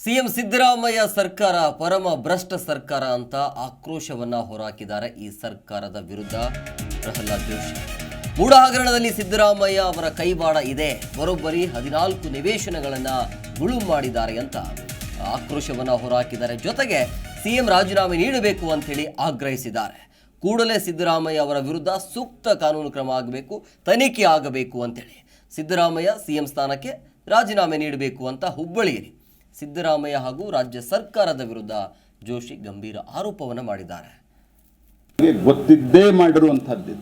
CM Siddaramaiah ಸರ್ಕಾರ ಪರಮ ಭ್ರಷ್ಟ ಸರ್ಕಾರ ಅಂತ ಆಕ್ರೋಶವನ್ನ ಹೊರಹಾಕಿದ್ದಾರೆ ಈ ಸರ್ಕಾರದ ವಿರುದ್ಧ ಪ್ರಹ್ಲಾದ್ ಜೋಶಿ. ಮೂಡ ಹಗರಣದಲ್ಲಿ ಸಿದ್ದರಾಮಯ್ಯ ಅವರ ಕೈವಾಡ ಇದೆ. ಬರೋಬ್ಬರಿ ಹದಿನಾಲ್ಕು ನಿವೇಶನಗಳನ್ನು ಗುಳು ಮಾಡಿದ್ದಾರೆ ಅಂತ ಆಕ್ರೋಶವನ್ನ ಹೊರಹಾಕಿದ್ದಾರೆ ಜೊತೆಗೆ ಸಿಎಂ ರಾಜೀನಾಮೆ ನೀಡಬೇಕು ಅಂತ ಹೇಳಿ ಆಗ್ರಹಿಸಿದ್ದಾರೆ. ಕೂಡಲೇ ಸಿದ್ದರಾಮಯ್ಯ ಅವರ ವಿರುದ್ಧ ಸೂಕ್ತ ಕಾನೂನು ಕ್ರಮ ಆಗಬೇಕು, ತನಿಖೆ ಆಗಬೇಕು ಅಂತೇಳಿ ಸಿದ್ದರಾಮಯ್ಯ ಸಿಎಂ ಸ್ಥಾನಕ್ಕೆ ರಾಜೀನಾಮೆ ನೀಡಬೇಕು ಅಂತ ಹುಬ್ಬಳ್ಳಿಯಲ್ಲಿ ಸಿದ್ದರಾಮಯ್ಯ ಹಾಗೂ ರಾಜ್ಯ ಸರ್ಕಾರದ ವಿರುದ್ಧ ಜೋಶಿ ಗಂಭೀರ ಆರೋಪವನ್ನು ಮಾಡಿದ್ದಾರೆ. ಗೊತ್ತಿದ್ದೇ ಮಾಡಿರುವಂಥದ್ದು.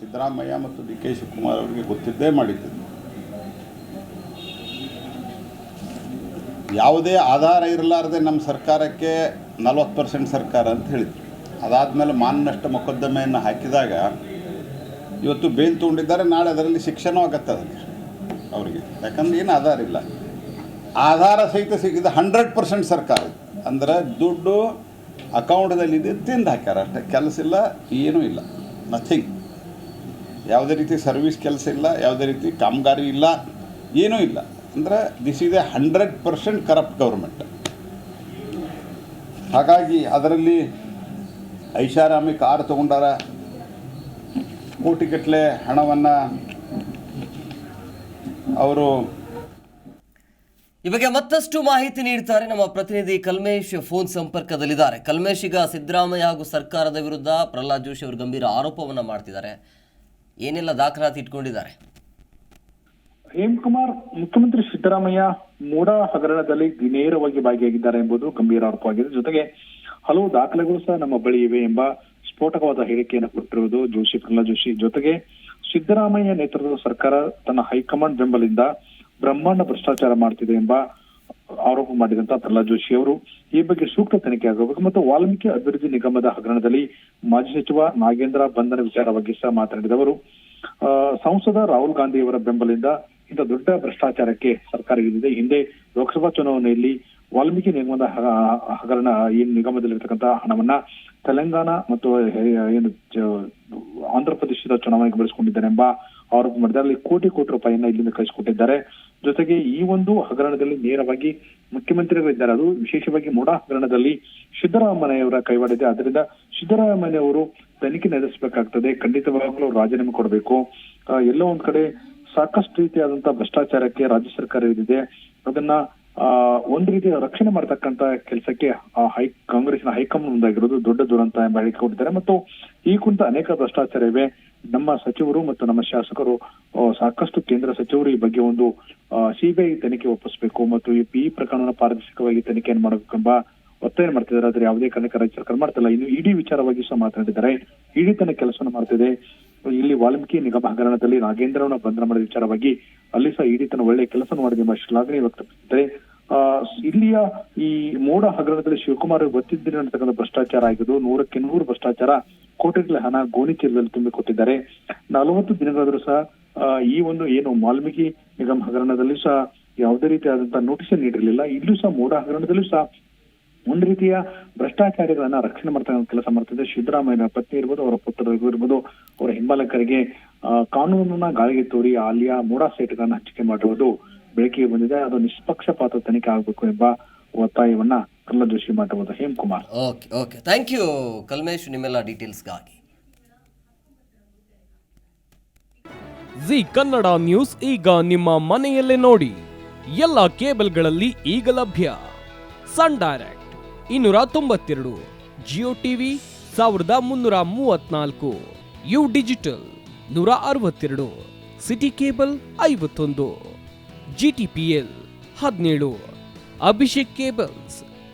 ಸಿದ್ದರಾಮಯ್ಯ ಮತ್ತು ಡಿ ಕೆ ಶಿವಕುಮಾರ್ ಅವರಿಗೆ ಗೊತ್ತಿದ್ದೇ ಮಾಡಿದ್ದು ಯಾವುದೇ ಆಧಾರ ಇರಲಾರದೆ ನಮ್ಮ ಸರ್ಕಾರಕ್ಕೆ ನಲವತ್ತು ಪರ್ಸೆಂಟ್ ಸರ್ಕಾರ ಅಂತ ಹೇಳಿದ್ರು. ಅದಾದಮೇಲೆ ಮಾನನಷ್ಟ ಮೊಕದ್ದಮೆಯನ್ನು ಹಾಕಿದಾಗ ಇವತ್ತು ಬೇಲ್ ತೊಗೊಂಡಿದ್ದಾರೆ, ನಾಳೆ ಅದರಲ್ಲಿ ಶಿಕ್ಷಣ ಆಗತ್ತೆ ಅವರಿಗೆ. ಯಾಕಂದ್ರೆ ಏನು ಆಧಾರ ಇಲ್ಲ. ಆಧಾರ ಸಹಿತ ಸಿಕ್ಕಿದ ಹಂಡ್ರೆಡ್ ಪರ್ಸೆಂಟ್ ಸರ್ಕಾರ. ಅಂದ್ರೆ ದುಡ್ಡು ಅಕೌಂಟ್ದಲ್ಲಿದೆ ತಿಂದು ಹಾಕ್ಯಾರ ಅಷ್ಟೇ. ಕೆಲಸ ಇಲ್ಲ, ಏನೂ ಇಲ್ಲ. ನಥಿಂಗ್ ಯಾವುದೇ ರೀತಿ ಸರ್ವಿಸ್ ಕೆಲಸ ಇಲ್ಲ, ಯಾವುದೇ ರೀತಿ ಕಾಮಗಾರಿ ಇಲ್ಲ, ಏನೂ ಇಲ್ಲ. ಅಂದರೆ this is a hundred percent corrupt government ಹಾಗಾಗಿ ಅದರಲ್ಲಿ ಐಷಾರಾಮಿ ಕಾರ್ ತೊಗೊಂಡಾರ ಕೋಟಿಗಟ್ಟಲೆ ಹಣವನ್ನು ಅವರು ಈ ಬಗ್ಗೆ ಮತ್ತಷ್ಟು ಮಾಹಿತಿ ನೀಡ್ತಾರೆ ನಮ್ಮ ಪ್ರತಿನಿಧಿ ಕಲ್ಮೇಶ್ ಫೋನ್ ಸಂಪರ್ಕದಲ್ಲಿದ್ದಾರೆ. ಕಲ್ಮೇಶ್ ಈಗ ಸಿದ್ದರಾಮಯ್ಯ ಹಾಗೂ ಸರ್ಕಾರದ ವಿರುದ್ಧ ಪ್ರಹ್ಲಾದ್ ಜೋಶಿ ಅವರು ಗಂಭೀರ ಆರೋಪವನ್ನು ಮಾಡ್ತಿದ್ದಾರೆ. ಏನೆಲ್ಲ ದಾಖಲಾತಿ ಇಟ್ಕೊಂಡಿದ್ದಾರೆ? ಹೇಮಕುಮಾರ್, ಮುಖ್ಯಮಂತ್ರಿ ಸಿದ್ದರಾಮಯ್ಯ ಮೂಡ ಹಗರಣದಲ್ಲಿ ನೇರವಾಗಿ ಭಾಗಿಯಾಗಿದ್ದಾರೆ ಎಂಬುದು ಗಂಭೀರ ಆರೋಪವಾಗಿದೆ ಜೊತೆಗೆ ಹಲವು ದಾಖಲೆಗಳು ಸಹ ನಮ್ಮ ಬಳಿ ಇವೆ ಎಂಬ ಸ್ಫೋಟಕವಾದ ಹೇಳಿಕೆಯನ್ನು ಕೊಟ್ಟಿರುವುದು ಜೋಶಿ, ಪ್ರಹ್ಲಾದ್ ಜೋಶಿ. ಜೊತೆಗೆ ಸಿದ್ದರಾಮಯ್ಯ ನೇತೃತ್ವದ ಸರ್ಕಾರ ತನ್ನ ಹೈಕಮಾಂಡ್ ಬೆಂಬಲಿಂದ ಬ್ರಹ್ಮಾಂಡ ಭ್ರಷ್ಟಾಚಾರ ಮಾಡ್ತಿದೆ ಎಂಬ ಆರೋಪ ಮಾಡಿದಂತ ಪ್ರಹ್ಲಾದ್ ಜೋಶಿ ಅವರು, ಈ ಬಗ್ಗೆ ಸೂಕ್ತ ತನಿಖೆ ಆಗಬೇಕು ಮತ್ತು ವಾಲ್ಮೀಕಿ ಅಭಿವೃದ್ಧಿ ನಿಗಮದ ಹಗರಣದಲ್ಲಿ ಮಾಜಿ ಸಚಿವ ನಾಗೇಂದ್ರ ಬಂಧನ ವಿಚಾರವಾಗಿ ಸಹ ಮಾತನಾಡಿದವರು ಸಂಸದ ರಾಹುಲ್ ಗಾಂಧಿ ಅವರ ಬೆಂಬಲದಿಂದ ಇಂಥ ದೊಡ್ಡ ಭ್ರಷ್ಟಾಚಾರಕ್ಕೆ ಸರ್ಕಾರ ಇಳಿದಿದೆ. ಹಿಂದೆ ಲೋಕಸಭಾ ಚುನಾವಣೆಯಲ್ಲಿ ವಾಲ್ಮೀಕಿ ನಿಗಮದ ಹಗರಣ ಈ ನಿಗಮದಲ್ಲಿರ್ತಕ್ಕಂತಹ ಹಣವನ್ನ ತೆಲಂಗಾಣ ಮತ್ತು ಏನು ಆಂಧ್ರಪ್ರದೇಶದ ಆಂಧ್ರ ಪ್ರದೇಶದ ಚುನಾವಣೆಗೆ ಬಳಸಿಕೊಂಡಿದ್ದಾರೆ ಎಂಬ ಆರೋಪ ಮಾಡಿದ್ದಾರೆ. ಅಲ್ಲಿ ಕೋಟಿ ಕೋಟಿ ರೂಪಾಯಿಯನ್ನ ಇಲ್ಲಿಂದ ಕಳಿಸಿಕೊಟ್ಟಿದ್ದಾರೆ. ಜೊತೆಗೆ ಈ ಒಂದು ಹಗರಣದಲ್ಲಿ ನೇರವಾಗಿ ಮುಖ್ಯಮಂತ್ರಿಗಳಿದ್ದಾರೆ ಅದು ವಿಶೇಷವಾಗಿ ಮೋಡ ಹಗರಣದಲ್ಲಿ ಸಿದ್ದರಾಮಯ್ಯವರ ಕೈವಾಡಿದೆ. ಆದ್ರಿಂದ ಸಿದ್ದರಾಮಯ್ಯವರು ತನಿಖೆ ನಡೆಸಬೇಕಾಗ್ತದೆ. ಖಂಡಿತವಾಗ್ಲೂ ರಾಜೀನಾಮೆ ಕೊಡಬೇಕು. ಎಲ್ಲೋ ಒಂದ್ ಕಡೆ ಸಾಕಷ್ಟು ರೀತಿಯಾದಂತಹ ಭ್ರಷ್ಟಾಚಾರಕ್ಕೆ ರಾಜ್ಯ ಸರ್ಕಾರ ಇದಿದೆ ಅದನ್ನ ಆ, ಒಂದ್ ರೀತಿಯ ರಕ್ಷಣೆ ಮಾಡತಕ್ಕಂತ ಕೆಲಸಕ್ಕೆ ಆ ಹೈ ಕಾಂಗ್ರೆಸ್ನ ಹೈಕಮಾಂಡ್ ಮುಂದಾಗಿರೋದು ದೊಡ್ಡ ದುರಂತ ಎಂಬ ಹೇಳಿಕೊಂಡಿದ್ದಾರೆ ಮತ್ತು ಈ ಕುರಿತ ಅನೇಕ ಭ್ರಷ್ಟಾಚಾರ ಇವೆ. ನಮ್ಮ ಸಚಿವರು ಮತ್ತು ನಮ್ಮ ಶಾಸಕರು ಸಾಕಷ್ಟು ಕೇಂದ್ರ ಸಚಿವರು ಈ ಬಗ್ಗೆ ಒಂದು ಸಿಬಿಐ ತನಿಖೆ ಒಪ್ಪಿಸಬೇಕು ಮತ್ತು ಈ ಪ್ರಕರಣ ಪಾರದರ್ಶಕವಾಗಿ ತನಿಖೆಯನ್ನು ಮಾಡಬೇಕೆಂಬ ಒತ್ತಾಯ ಮಾಡ್ತಿದ್ದಾರೆ. ಆದ್ರೆ ಯಾವುದೇ ಕಾರಣಕ್ಕೆ ರಾಜ್ಯ ಸರ್ಕಾರ ಮಾಡ್ತಿಲ್ಲ. ಇನ್ನು ಇಡಿ ವಿಚಾರವಾಗಿ ಸಹ ಮಾತನಾಡಿದ್ದಾರೆ ಇಡಿ ತನ್ನ ಕೆಲಸವನ್ನು ಮಾಡ್ತಿದೆ. ಇಲ್ಲಿ ವಾಲ್ಮೀಕಿ ನಿಗಮ ಹಗರಣದಲ್ಲಿ ನಾಗೇಂದ್ರವನ್ನ ಬಂಧನ ಮಾಡಿದ ವಿಚಾರವಾಗಿ ಅಲ್ಲಿ ಸಹ ಇಡಿ ತನ್ನ ಒಳ್ಳೆ ಕೆಲಸ ಮಾಡಿದೆ ಎಂಬ ಶ್ಲಾಘನೆ ವ್ಯಕ್ತಪಡಿಸಿದ್ದಾರೆ. ಆ, ಇಲ್ಲಿಯ ಈ ಮೋಡ ಹಗರಣದಲ್ಲಿ ಶಿವಕುಮಾರ್ ಗೊತ್ತಿದ್ದರೆ ಅಂತಕ್ಕಂಥ ಭ್ರಷ್ಟಾಚಾರ ಆಗಿದ್ದು ನೂರಕ್ಕೆ ನೂರು ಭ್ರಷ್ಟಾಚಾರ ಕೋಟಿಗಳ ಹಣ ಗೋಣಿ ಚೀಲದಲ್ಲಿ ತುಂಬಿಕೊಟ್ಟಿದ್ದಾರೆ ನಲವತ್ತು ದಿನಗಳಾದರೂ ಸಹ ಈ ಒಂದು ಏನು ವಾಲ್ಮೀಕಿ ನಿಗಮ ಹಗರಣದಲ್ಲಿ ಸಹ ಯಾವುದೇ ರೀತಿಯಾದಂತಹ ನೋಟಿಸ್ ನೀಡಿರಲಿಲ್ಲ. ಇಲ್ಲೂ ಸಹ ಮೋಡ ಹಗರಣದಲ್ಲೂ ಸಹ ಒಂದು ರೀತಿಯ ಭ್ರಷ್ಟಾಚಾರಿಗಳನ್ನ ರಕ್ಷಣೆ ಮಾಡ್ತಕ್ಕಂಥ ಕೆಲಸ ಮಾಡ್ತಿದೆ ಸಿದ್ದರಾಮಯ್ಯನ ಪತ್ನಿ ಇರ್ಬೋದು, ಅವರ ಪುತ್ರರಿಗೂ ಇರ್ಬೋದು, ಅವರ ಹಿಂಬಾಲಕರಿಗೆ ಕಾನೂನನ್ನ ಗಾಳಿಗೆ ತೋರಿ ಅಲ್ಲಿಯ ಮೂಡಾ ಸೈಟ್ಗಳನ್ನ ಹಂಚಿಕೆ ಮಾಡಿರುವುದು ಬೆಳಕಿಗೆ ಬಂದಿದೆ. ಅದು ನಿಷ್ಪಕ್ಷಪಾತ ತನಿಖೆ ಆಗಬೇಕು ಎಂಬ ಒತ್ತಾಯವನ್ನ Joshi Hemakumar. Okay okay. Thank you Kalmesh ನಿಮ್ಮೆಲ್ಲ ಡೀಟೇಲ್ಸ್ಗಾಗಿ ಜಿ ಕನ್ನಡ ನ್ಯೂಸ್ ಈಗ ನಿಮ್ಮ ಮನೆಯಲ್ಲೇ ನೋಡಿ. ಎಲ್ಲ ಕೇಬಲ್ಗಳಲ್ಲಿ ಈಗ ಲಭ್ಯ. ಸನ್ ಡೈರೆಕ್ಟ್ ಇನ್ನೂರ ತೊಂಬತ್ತೆರಡು. ಜಿಯೋ ಟಿವಿ ಸಾವಿರದ ಮುನ್ನೂರ ಮೂವತ್ನಾಲ್ಕು ಯು ಡಿಜಿಟಲ್ ನೂರ ಅರವತ್ತೆರಡು. ಸಿಟಿ ಕೇಬಲ್ ಐವತ್ತೊಂದು. ಜಿ ಟಿ ಪಿ ಎಲ್ ಹದಿನೇಳು. ಅಭಿಷೇಕ್ ಕೇಬಲ್ಸ್